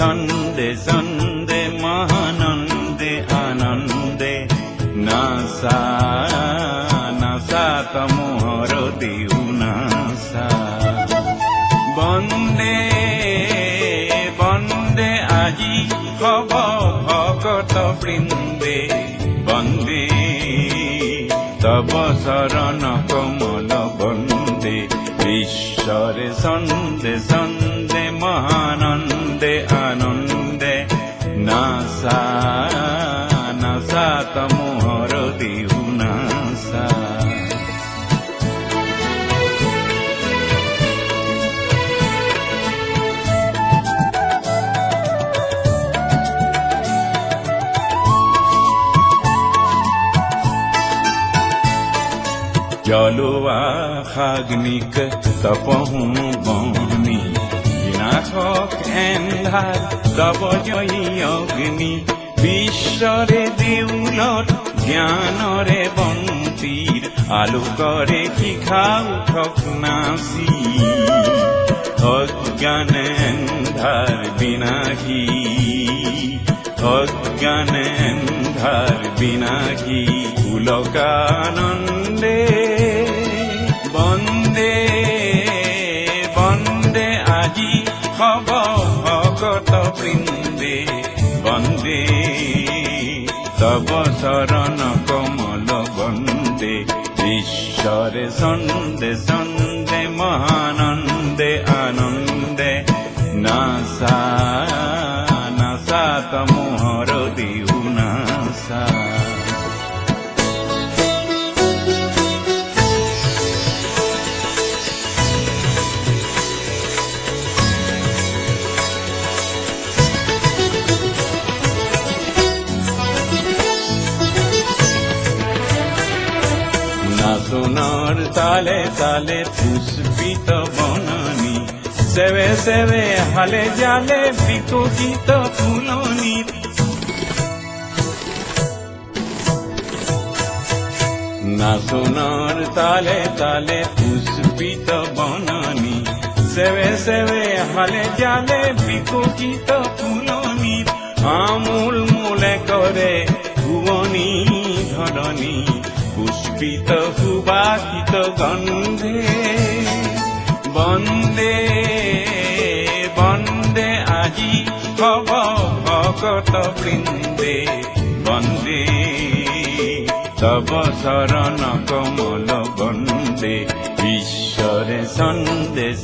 ছন্দে ছন্দে মহানন্দে, আনন্দে। নাসা নাসা তমোহর দিউ নাসা। বন্দে বন্দে আজি হব ভকত বৃন্দে। বন্দে, তব শরণ কমল বন্দে। ঈশ্বরে সন্দে সন্দে মহান খাগ্নিক তপহু বনি বিনাশক এন্ধার তব জয়ী অগ্নি। বিশ্বরে দেউলত জ্ঞানরে বন্তির। আলোকরে শিখা উঠক নাচি অজ্ঞান এন্ধার বিনাশী। অজ্ঞান এন্ধার বিনাশী। পুলকানন্দে বন্দে বন্দে আজি হব ভকত বৃন্দে বন্দে। তব শরণ কমল বন্দে ঈশ্বরে সন্দে সন্দে নাচুনর তালে তালে পুষ্পিত বননি। সেবে সেবে হালে জালে বিকশিত ফুলনি। নাচুনর তালে তালে পুষ্পিত বননি। সেবে সেবে হালে জালে বিকশিত ফুলনি। আমূল মূলে করে সুবাসিত গন্ধে, বন্দে বন্দে আজি হব ভকত বৃন্দে, বন্দে। তব শরণ কমল বন্দে ঈশ্বরে সন্দেশ